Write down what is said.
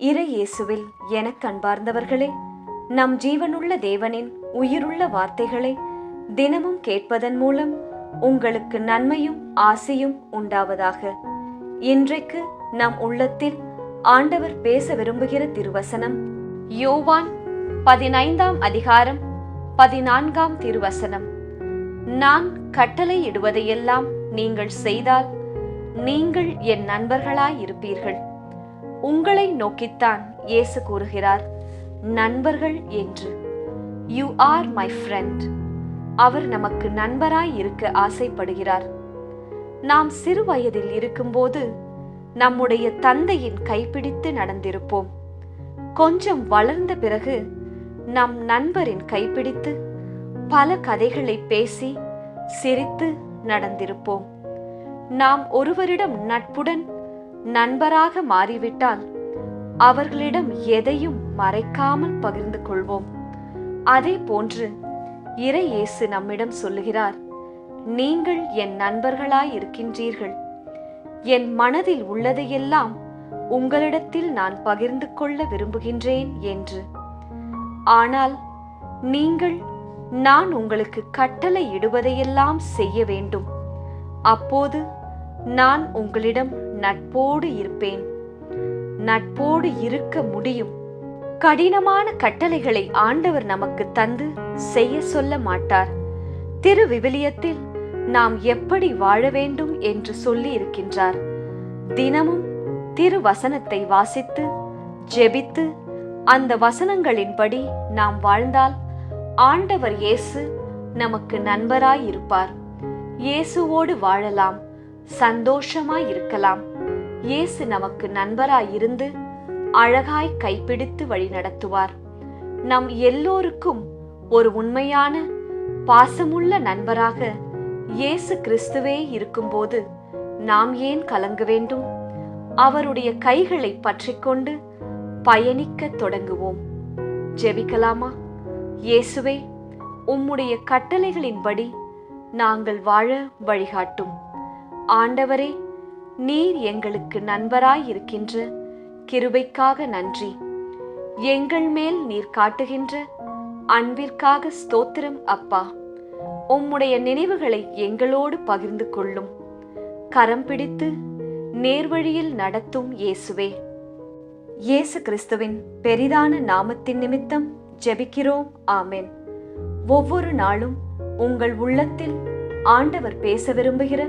இறை இயேசுவில் எனக் கண்பார்ந்தவர்களே நம் ஜீவனுள்ள தேவனின் உயிருள்ள வார்த்தைகளை தினமும் கேட்பதன் மூலம் உங்களுக்கு நன்மையும் ஆசையும் உண்டாவதாக. இன்றைக்கு நம் உள்ளத்தில் ஆண்டவர் பேச விரும்புகிற திருவசனம் யோவான் பதினைந்தாம் அதிகாரம் பதினான்காம் திருவசனம். நான் கட்டளை இடுவதையெல்லாம் நீங்கள் செய்தால் நீங்கள் என் நண்பர்களாய் இருப்பீர்கள் உங்களை நோக்கித்தான் இயேசு கூறுகிறார் நண்பர்கள் என்று. யூ ஆர் மை ஃப்ரெண்ட் அவர் நமக்கு நண்பராய் இருக்க ஆசைப்படுகிறார். நாம் சிறு வயதில் இருக்கும்போது நம்முடைய தந்தையின் கைப்பிடித்து நடந்திருப்போம். கொஞ்சம் வளர்ந்த பிறகு நம் நண்பரின் கைப்பிடித்து பல கதைகளை பேசி சிரித்து நடந்திருப்போம். நாம் ஒருவரிடம் நட்புடன் நண்பராக மாறிவிட்டால் அவர்களிடம் எதையும் மறைக்காமல் பகிர்ந்து கொள்வோம். அதே போன்று இறை இயேசு நம்மிடம் சொல்லுகிறார் நீங்கள் என் நண்பர்களாய் இருக்கின்றீர்கள். என் மனதில் உள்ளதையெல்லாம் உங்களிடத்தில் நான் பகிர்ந்து கொள்ள விரும்புகின்றேன் என்று. ஆனால் நீங்கள் நான் உங்களுக்கு கட்டளை இடுவதையெல்லாம் செய்ய வேண்டும். அப்போது நான் உங்களிடம் நட்போடு இருப்பேன். நட்போடு இருக்க முடியும். கடினமான கட்டளைகளை ஆண்டவர் நமக்கு தந்து செய்ய சொல்ல மாட்டார். திரு விவிலியத்தில் நாம் எப்படி வாழ வேண்டும் என்று சொல்லி இருக்கின்றார். தினமும் திரு வசனத்தை வாசித்து ஜெபித்து அந்த வசனங்களின்படி நாம் வாழ்ந்தால் ஆண்டவர் இயேசு நமக்கு நண்பராய் இருப்பார். இயேசுவோடு வாழலாம். சந்தோஷமாய் இருக்கலாம் இயேசு நமக்கு நண்பராய் இருந்து அழகாய் கைப்பிடித்து வழி நடத்துவார். நம் எல்லோருக்கும் ஒரு உண்மையான பாசமுள்ள நண்பராக இயேசு கிறிஸ்துவே இருக்கும்போது நாம் ஏன் கலங்க வேண்டும்? அவருடைய கைகளை பற்றிக்கொண்டு பயணிக்க தொடங்குவோம். ஜெபிக்கலாமா? இயேசுவே உம்முடைய கட்டளைகளின்படி நாங்கள் வாழ வழிகாட்டும். ஆண்டவரே நீர் எங்களுக்கு நண்பராய் இருக்கின்ற கிருபைக்காக நன்றி. எங்கள் மேல் நீர் காட்டுகின்ற அன்பிற்காக ஸ்தோத்திரம் அப்பா. உம்முடைய நினைவுகளை எங்களோடு பகிர்ந்து கொள்ளும். கரம் பிடித்து நேர்வழியில் நடத்தும் இயேசுவே. இயேசு கிறிஸ்துவின் பெரிதான நாமத்தின் நிமித்தம் ஜெபிக்கிறோம். ஆமென். ஒவ்வொரு நாளும் உங்கள் உள்ளத்தில் ஆண்டவர் பேச விரும்புகிற